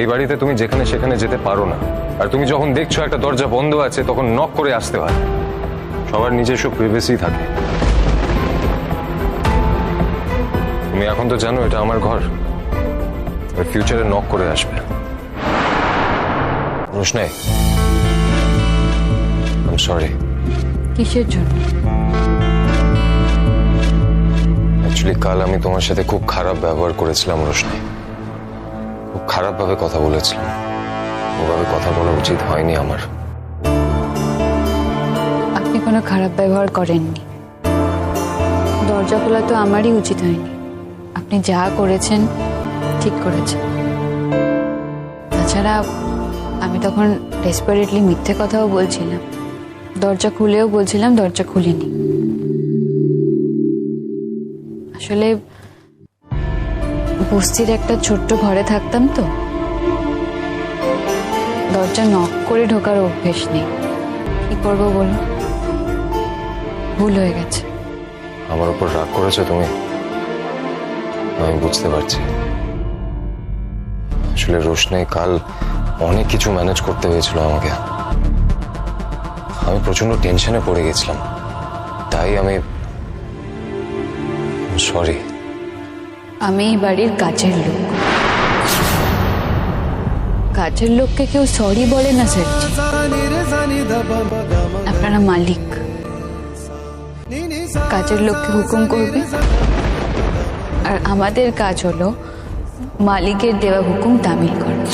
এই বাড়িতে তুমি যেখানে সেখানে যেতে পারো না। আর তুমি যখন দেখছ একটা দরজা বন্ধ আছে তখন নক করে আসতে হয়। সবার নিজস্ব প্রিভেসি থাকে। তুমি এখন তো জানো এটা আমার ঘর। ফিউচারে নক করে আসবে। রোশনাই আই সরি কিসের জন্য? অ্যাকচুয়ালি কাল আমি তোমার সাথে খুব খারাপ ব্যবহার করেছিলাম রোশনাই। খুব খারাপভাবে কথা বলেছিলাম ওভাবে কথা বলা উচিত হয়নি আমার। আপনি কোনো খারাপ ব্যবহার করেননি। দরজা খোলা তো আমারই উচিত হয়নি। আপনি যা করেছেন, ঠিক করেছেন। তাছাড়া আমি তখন ডেসপারেটলি মিথ্যে কথাও বলছিলাম। দরজা খুলেও বলছিলাম, দরজা খুলিনি। আসলে বস্তির একটা ছোট্ট ঘরে থাকতাম তো। দরজা নক করে ঢোকার অভ্যেস নেই। কি করব বলো ভুল হয়ে গেছে। আমার উপর রাগ করেছ তুমি? আমি বুঝতে পারছি। আসলে রোশনে কাল অনেক কিছু ম্যানেজ করতে হয়েছিল আমাকে। আমি প্রচণ্ড টেনশনে পড়ে গেছিলাম। তাই আমি সরি আমি এই বাড়ির কাছের লোক। কাছের লোককে কেউ সরি বলে না, স্যার আপনারা মালিক। কাজের লোককে হুকুম করবে। আর আমাদের কাজ হলো মালিকের দেওয়া হুকুম তামিল করা।